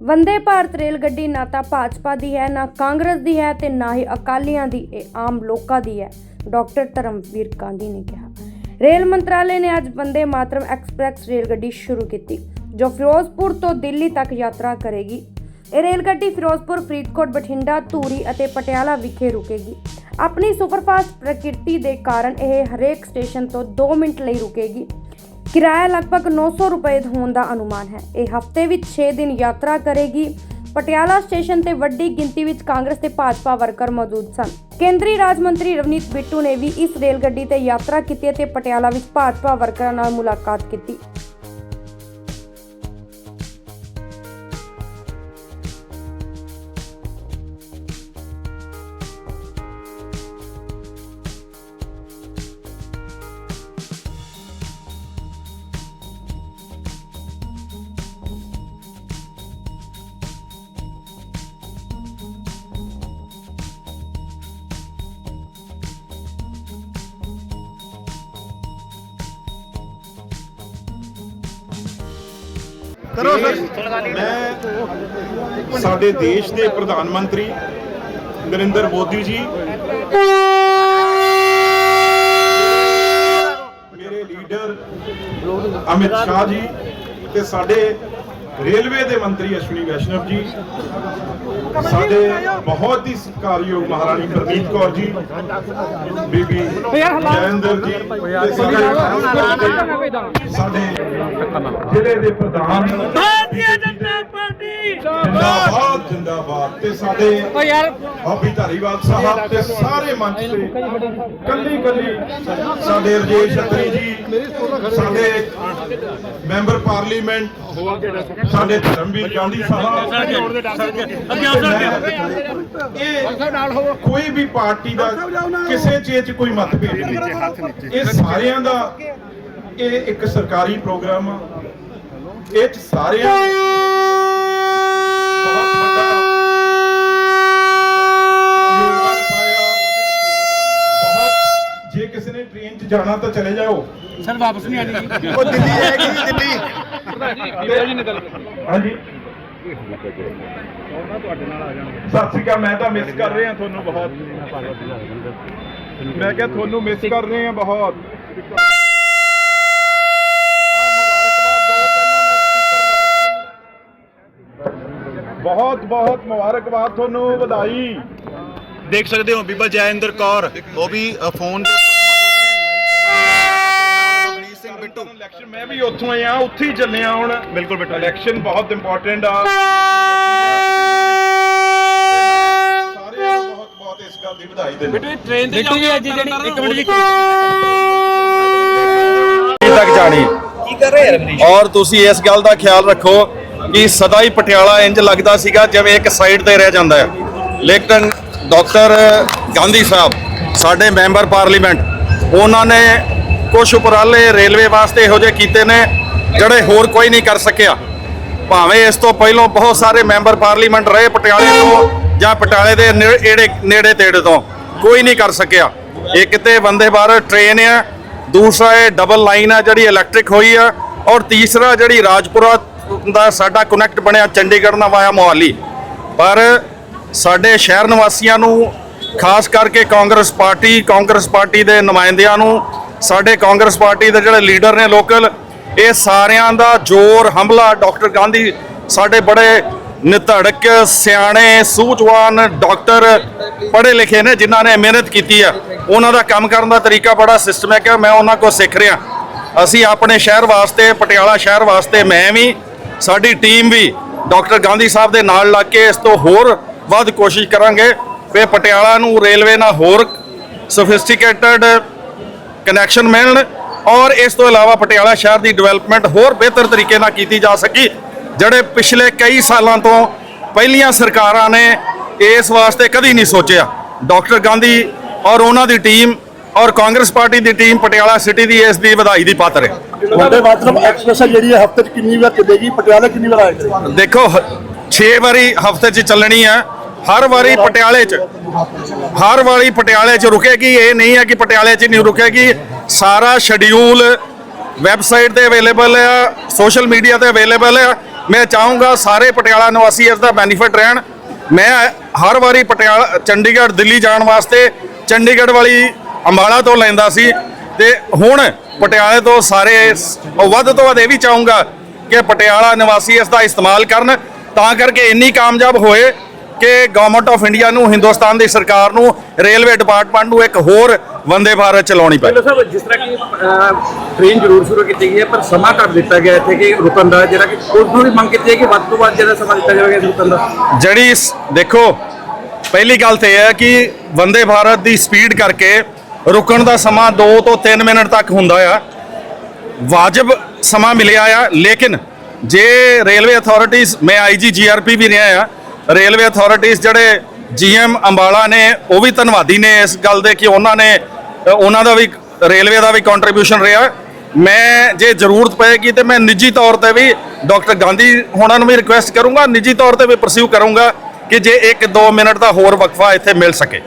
Vande Bharat rail ਗੱਡੀ ਨਾ ਤਾਂ ਭਾਜਪਾ ਦੀ ਹੈ, ਨਾ ਕਾਂਗਰਸ ਦੀ ਹੈ ਤੇ ਨਾ ਹੀ ਅਕਾਲੀਆਂ ਦੀ, ਇਹ ਆਮ ਲੋਕਾਂ ਦੀ ਹੈ, ਡਾਕਟਰ ਧਰਮਵੀਰ ਗਾਂਧੀ ਨੇ ਕਿਹਾ। ਰੇਲ ਮੰਤਰਾਲੇ ਨੇ ਅੱਜ ਵੰਦੇ ਮਾਤਰਮ ਐਕਸਪ੍ਰੈਸ ਰੇਲ ਗੱਡੀ ਸ਼ੁਰੂ ਕੀਤੀ, ਜੋ ਫਿਰੋਜ਼ਪੁਰ ਤੋਂ ਦਿੱਲੀ ਤੱਕ ਯਾਤਰਾ ਕਰੇਗੀ। ਇਹ ਰੇਲ ਗੱਡੀ ਫਿਰੋਜ਼ਪੁਰ, ਫਰੀਦਕੋਟ, ਬਠਿੰਡਾ, ਧੂਰੀ ਅਤੇ ਪਟਿਆਲਾ ਵਿਖੇ ਰੁਕੇਗੀ। ਆਪਣੀ ਸੁਪਰਫਾਸਟ ਪ੍ਰਕਿਰਤੀ ਦੇ ਕਾਰਨ ਇਹ ਹਰੇਕ ਸਟੇਸ਼ਨ ਤੋਂ 2 ਮਿੰਟ ਲਈ ਰੁਕੇਗੀ। ਕਿਰਾਇਆ ਲਗਭਗ 900 ਰੁਪਏ ਹੋਣ ਦਾ ਅਨੁਮਾਨ ਹੈ। ਇਹ ਹਫ਼ਤੇ ਵਿੱਚ 6 ਦਿਨ ਯਾਤਰਾ ਕਰੇਗੀ। ਪਟਿਆਲਾ ਸਟੇਸ਼ਨ ਤੇ ਵੱਡੀ ਗਿਣਤੀ ਵਿੱਚ ਕਾਂਗਰਸ ਤੇ ਭਾਜਪਾ ਵਰਕਰ ਮੌਜੂਦ ਸਨ। ਕੇਂਦਰੀ ਰਾਜ ਮੰਤਰੀ ਰਵਨੀਤ ਬਿੱਟੂ ਨੇ ਵੀ ਇਸ ਰੇਲ ਗੱਡੀ ਤੇ ਯਾਤਰਾ ਕੀਤੀ ਅਤੇ ਪਟਿਆਲਾ ਵਿੱਚ ਭਾਜਪਾ ਵਰਕਰਾਂ ਨਾਲ ਮੁਲਾਕਾਤ ਕੀਤੀ। ਕਰੋ ਸਰ। ਮੈਂ ਸਾਡੇ ਦੇਸ਼ ਦੇ ਪ੍ਰਧਾਨ ਮੰਤਰੀ ਨਰਿੰਦਰ ਮੋਦੀ ਜੀ ਮੇਰੇ ਲੀਡਰ ਅਮਿਤ ਸ਼ਾਹ ਜੀ ਤੇ ਸਾਡੇ ਰੇਲਵੇ ਦੇ ਮੰਤਰੀ ਅਸ਼ਵਨੀ ਵੈਸ਼ਨਵ ਜੀ, ਸਾਡੇ ਬਹੁਤ ਹੀ ਸਤਿਕਾਰਯੋਗ ਮਹਾਰਾਣੀ ਪ੍ਰਨੀਤ ਕੌਰ ਜੀ, ਬੀਬੀ ਜੈਂਦਰ ਜੀ ਸਾਡੇ ਜ਼ਿਲ੍ਹੇ ਦੇ ਪ੍ਰਧਾਨ ਭਾਰਤੀ ਜਨਤਾ ਪਾਰਟੀ। ਜਿੰਦਾਬਾਦ ਜਿੰਦਾਬਾਦ। ਤੇ ਸਾਡੇ ਓ ਯਾਰ। ਬਾਬੀ ਧਾਰੀਵਾਲ ਸਾਹਿਬ ਤੇ ਸਾਰੇ ਮੰਚ ਤੇ ਕੱਲੀ ਕੱਲੀ ਸਾਡੇ ਰਜੇਸ਼ ਛਤਰੀ ਜੀ ਸਾਡੇ ਮੈਂਬਰ ਪਾਰਲੀਮੈਂਟ ਸਾਡੇ ਧਰਮਵੀਰ ਗਾਂਧੀ ਸਾਹਿਬ। ਕੋਈ ਵੀ ਪਾਰਟੀ ਦਾ ਕਿਸੇ ਚੀਜ਼ 'ਚ ਕੋਈ ਮਤਭੇਦ ਨਹੀਂ ਇਹ ਸਾਰਿਆਂ ਦਾ ਇਹ ਇੱਕ ਸਰਕਾਰੀ ਪ੍ਰੋਗਰਾਮ ਆ। ਇਹ 'ਚ ਸਾਰਿਆਂ ਬਹੁਤ ਵੱਡਾ ਯੋਗਦਾਨ ਪਾਇਆ ਬਹੁਤ ਜੇ ਕਿਸੇ ਨੇ ਟ੍ਰੇਨ 'ਚ ਜਾਣਾ ਤਾਂ ਚਲੇ ਜਾਓ। ਸਰ ਵਾਪਸ ਨਹੀਂ ਆਣੀ ਉਹ ਦਿੱਲੀ ਹੈਗੀ ਜੀ, ਦਿੱਲੀ। ਹਾਂਜੀ। ਸਤਿ ਸ਼੍ਰੀ ਅਕਾਲ ਮੈਂ ਤਾਂ ਮਿਸ ਕਰ ਰਿਹਾ ਤੁਹਾਨੂੰ ਬਹੁਤ। ਮੈਂ ਕਿਹਾ ਤੁਹਾਨੂੰ ਮਿਸ ਕਰ ਰਹੇ ਹਾਂ ਬਹੁਤ। ਬਹੁਤ ਬਹੁਤ ਮੁਬਾਰਕਬਾਦ ਤੁਹਾਨੂੰ ਵਧਾਈ। ਦੇਖ ਸਕਦੇ ਹੋ ਬੀਬਾ ਜੈਇੰਦਰ ਕੌਰ ਉਹ ਵੀ ਫੋਨ ਦੇ ਉੱਪਰ ਮੌਜੂਦ ਨੇ। ਸਿੰਘ ਬਿੱਟੂ। ਇਲੈਕਸ਼ਨ ਮੈਂ ਵੀ ਉੱਥੋਂ ਆਇਆ ਉੱਥੇ ਹੀ ਚੱਲਿਆ ਹੁਣ। ਬਿਲਕੁਲ ਬਿਲਕੁਲ ਇਲੈਕਸ਼ਨ ਬਹੁਤ ਇੰਪੋਰਟੈਂਟ ਆ। ਸਾਰਿਆਂ ਨੂੰ ਬਹੁਤ ਬਹੁਤ ਇਸ ਗੱਲ ਦੀ ਵਧਾਈ ਦਿੰਦਾ ਟ੍ਰੇਨ ਤੇ ਬਿੱਟੂ ਜੀ ਅੱਜ ਜਿਹੜੀ ਇੱਕ ਮਿੰਟ ਜੀ। ਤੱਕ ਜਾਣੀ ਕੀ ਕਰ ਰਹੇ ਯਾਰ ਔਰ ਤੁਸੀਂ ਇਸ ਗੱਲ ਦਾ ਖਿਆਲ ਰੱਖੋ ਕਿ ਸਦਾ ਹੀ ਪਟਿਆਲਾ ਇੰਜ ਲੱਗਦਾ ਸੀਗਾ ਜਿਵੇਂ ਇੱਕ ਸਾਈਡ ਤੇ ਰਹਿ ਜਾਂਦਾ ਹੈ ਲੇਕਿਨ ਡਾਕਟਰ ਗਾਂਧੀ ਸਾਹਿਬ, ਸਾਡੇ ਮੈਂਬਰ ਪਾਰਲੀਮੈਂਟ, ਉਹਨਾਂ ਨੇ ਕੁਝ ਉਪਰਾਲੇ ਰੇਲਵੇ ਵਾਸਤੇ ਇਹੋ ਜਿਹੇ ਕੀਤੇ ਨੇ ਜਿਹੜੇ ਹੋਰ ਕੋਈ ਨਹੀਂ ਕਰ ਸਕਿਆ। ਭਾਵੇਂ ਇਸ ਤੋਂ ਪਹਿਲਾਂ ਬਹੁਤ ਸਾਰੇ ਮੈਂਬਰ ਪਾਰਲੀਮੈਂਟ ਰਹੇ ਪਟਿਆਲੇ ਤੋਂ ਜਾਂ ਪਟਿਆਲੇ ਦੇ ਨੇੜੇ ਨੇੜੇ ਤੇੜੇ ਤੋਂ, ਕੋਈ ਨਹੀਂ ਕਰ ਸਕਿਆ। ਇਹ ਕਿਤੇ ਵੰਦੇ ਭਾਰਤ ਟ੍ਰੇਨ ਆ, ਦੂਸਰਾ ਇਹ ਡਬਲ ਲਾਈਨ ਆ ਜਿਹੜੀ ਇਲੈਕਟ੍ਰਿਕ ਹੋਈ ਆ, ਔਰ ਤੀਸਰਾ ਜਿਹੜੀ ਰਾਜਪੁਰਾ ਦਾ ਸਾਡਾ ਕਨੈਕਟ ਬਣਿਆ ਚੰਡੀਗੜ੍ਹ ਨਾਲ ਵਾਇਆ ਮੋਹਾਲੀ। ਪਰ ਸਾਡੇ ਸ਼ਹਿਰ ਨਿਵਾਸੀਆਂ ਨੂੰ, ਖਾਸ ਕਰਕੇ ਕਾਂਗਰਸ ਪਾਰਟੀ ਕਾਂਗਰਸ ਪਾਰਟੀ ਦੇ ਨੁਮਾਇੰਦਿਆਂ ਨੂੰ, ਸਾਡੇ ਕਾਂਗਰਸ ਪਾਰਟੀ ਦੇ ਜਿਹੜੇ ਲੀਡਰ ਨੇ ਲੋਕਲ, ਇਹ ਸਾਰਿਆਂ ਦਾ ਜ਼ੋਰ, ਹਮਲਾ, ਡਾਕਟਰ ਗਾਂਧੀ ਸਾਡੇ ਬੜੇ ਨਿਧੜਕ ਸਿਆਣੇ, ਸੂਝਵਾਨ ਡਾਕਟਰ ਪੜ੍ਹੇ ਲਿਖੇ ਨੇ, ਜਿਨ੍ਹਾਂ ਨੇ ਮਿਹਨਤ ਕੀਤੀ ਆ। ਉਹਨਾਂ ਦਾ ਕੰਮ ਕਰਨ ਦਾ ਤਰੀਕਾ ਬੜਾ ਸਿਸਟਮੈਟਿਕ ਹੈ ਮੈਂ ਉਹਨਾਂ ਕੋਲ ਸਿੱਖ ਰਿਹਾ। ਅਸੀਂ ਆਪਣੇ ਸ਼ਹਿਰ ਵਾਸਤੇ, ਪਟਿਆਲਾ ਸ਼ਹਿਰ ਵਾਸਤੇ ਮੈਂ ਵੀ ਸਾਡੀ ਟੀਮ ਵੀ ਡਾਕਟਰ ਗਾਂਧੀ ਸਾਹਿਬ ਦੇ ਨਾਲ ਲੱਗ ਕੇ ਇਸ ਤੋਂ ਹੋਰ ਵੱਧ ਕੋਸ਼ਿਸ਼ ਕਰਾਂਗੇ ਵੀ ਪਟਿਆਲਾ ਨੂੰ ਰੇਲਵੇ ਨਾਲ ਹੋਰ ਸੋਫਿਸਟੀਕੇਟਡ ਕਨੈਕਸ਼ਨ ਮਿਲਣ ਔਰ ਇਸ ਤੋਂ ਇਲਾਵਾ ਪਟਿਆਲਾ ਸ਼ਹਿਰ ਦੀ ਡਿਵੈਲਪਮੈਂਟ ਹੋਰ ਬਿਹਤਰ ਤਰੀਕੇ ਨਾਲ ਕੀਤੀ ਜਾ ਸਕੀ, ਜਿਹੜੇ ਪਿਛਲੇ ਕਈ ਸਾਲਾਂ ਤੋਂ ਪਹਿਲੀਆਂ ਸਰਕਾਰਾਂ ਨੇ ਇਸ ਵਾਸਤੇ ਕਦੀ ਨਹੀਂ ਸੋਚਿਆ। ਡਾਕਟਰ ਗਾਂਧੀ ਔਰ ਉਹਨਾਂ ਦੀ ਟੀਮ ਔਰ ਕਾਂਗਰਸ ਪਾਰਟੀ ਦੀ ਟੀਮ ਪਟਿਆਲਾ ਸਿਟੀ ਦੀ ਇਸ ਦੀ ਵਧਾਈ ਦੀ ਪਾਤਰ ਹੈ। ਵੰਦੇ ਮਾਤਰਮ ਐਕਸਪ੍ਰੈਸ ਜਿਹੜੀ ਹੈ ਹਫ਼ਤੇ 'ਚ ਕਿੰਨੀ ਵਾਰ ਚੱਲੇਗੀ ਪਟਿਆਲਾ ਕਿੰਨੀ ਵਾਰ ਆਏਗੀ? ਦੇਖੋ 6 ਵਾਰੀ ਹਫ਼ਤੇ 'ਚ ਚੱਲਣੀ ਹੈ ਹਰ ਵਾਰੀ ਪਟਿਆਲੇ 'ਚ। ਹਰ ਵਾਰੀ ਪਟਿਆਲੇ 'ਚ ਰੁਕੇਗੀ ਇਹ ਨਹੀਂ ਹੈ ਕਿ ਪਟਿਆਲੇ 'ਚ ਨਹੀਂ ਰੁਕੇਗੀ। ਸਾਰਾ ਸ਼ਡਿਊਲ ਵੈਬਸਾਈਟ ਤੇ ਅਵੇਲੇਬਲ ਆ ਸੋਸ਼ਲ ਮੀਡੀਆ ਤੇ ਅਵੇਲੇਬਲ ਆ ਮੈਂ ਚਾਹੂੰਗਾ ਸਾਰੇ ਪਟਿਆਲਾ ਨਿਵਾਸੀ ਇਸ ਦਾ ਬੈਨੀਫਿਟ ਰਹਿਣ। ਮੈਂ ਹਰ ਵਾਰੀ ਪਟਿਆਲਾ ਚੰਡੀਗੜ੍ਹ ਦਿੱਲੀ ਜਾਣ ਵਾਸਤੇ ਚੰਡੀਗੜ੍ਹ ਵਾਲੀ ਅੰਬਾਲਾ ਤੋਂ ਲੈਂਦਾ ਸੀ ਤੇ ਹੁਣ ਪਟਿਆਲੇ ਤੋਂ ਸਾਰੇ ਵੱਧ ਤੋਂ ਵੱਧ ਇਹ ਵੀ ਚਾਹੂੰਗਾ ਕਿ ਪਟਿਆਲਾ ਨਿਵਾਸੀ ਇਸ ਦਾ ਇਸਤੇਮਾਲ ਕਰਨ ਤਾਂ ਕਰਕੇ ਇੰਨੀ ਕਾਮਯਾਬ ਹੋਏ ਕਿ ਗਵਰਨਮੈਂਟ ਆਫ ਇੰਡੀਆ ਨੂੰ ਹਿੰਦੁਸਤਾਨ ਦੀ ਸਰਕਾਰ ਨੂੰ ਰੇਲਵੇ ਡਿਪਾਰਟਮੈਂਟ ਨੂੰ ਇੱਕ ਹੋਰ ਵੰਦੇ ਭਾਰਤ ਚਲਾਉਣੀ ਪਈ ਸਾਹਿਬ ਜਿਸ ਤਰ੍ਹਾਂ ਕਿ ਟ੍ਰੇਨ ਜ਼ਰੂਰ ਸ਼ੁਰੂ ਕੀਤੀ ਗਈ ਹੈ ਪਰ ਸਮਾਂ ਘੱਟ ਦਿੱਤਾ ਗਿਆ ਇੱਥੇ ਕਿ ਰੁਕਣ ਦਾ ਜਿਹੜਾ ਕਿ ਉਸ ਨੂੰ ਵੀ ਮੰਗ ਕੀਤੀ ਹੈ ਕਿ ਵੱਧ ਤੋਂ ਵੱਧ ਜਿਹੜਾ ਸਮਾਂ ਦਿੱਤਾ ਜਾਵੇਗਾ ਰੁਕਣ ਦਾ। ਜਿਹੜੀ ਦੇਖੋ ਪਹਿਲੀ ਗੱਲ ਤੇ ਇਹ ਹੈ ਕਿ ਵੰਦੇ ਭਾਰਤ ਦੀ ਸਪੀਡ ਕਰਕੇ ਰੁਕਣ ਦਾ ਸਮਾਂ 2 ਤੋਂ 3 ਮਿੰਟ ਤੱਕ ਹੁੰਦਾ ਆ। ਵਾਜਬ ਸਮਾਂ ਮਿਲਿਆ ਆ, ਲੇਕਿਨ ਜੇ ਰੇਲਵੇ ਅਥਾਰਟੀਜ਼ ਮੈਂ ਆਈਜੀ ਜੀਆਰਪੀ ਵੀ ਰਿਹਾ ਆ, ਰੇਲਵੇ ਅਥਾਰਟੀਜ਼ ਜਿਹੜੇ ਜੀਐਮ ਅੰਬਾਲਾ ਨੇ, ਉਹ ਵੀ ਧੰਨਵਾਦੀ ਨੇ ਇਸ ਗੱਲ ਦੇ ਕਿ ਉਹਨਾਂ ਨੇ, ਉਹਨਾਂ ਦਾ ਵੀ ਰੇਲਵੇ ਦਾ ਵੀ ਕੰਟਰੀਬਿਊਸ਼ਨ ਰਿਹਾ। ਮੈਂ, ਜੇ ਜ਼ਰੂਰਤ ਪਏਗੀ ਤੇ ਮੈਂ ਨਿੱਜੀ ਤੌਰ ਤੇ ਵੀ ਡਾਕਟਰ ਗਾਂਧੀ ਹੋਣਾ ਨੂੰ ਵੀ ਰਿਕੁਐਸਟ ਕਰੂੰਗਾ, ਨਿੱਜੀ ਤੌਰ ਤੇ ਵੀ ਪਰਸਿਊ ਕਰੂੰਗਾ ਕਿ ਜੇ 1-2 ਮਿੰਟ ਦਾ ਹੋਰ ਵਕਫਾ ਇੱਥੇ ਮਿਲ ਸਕੇ।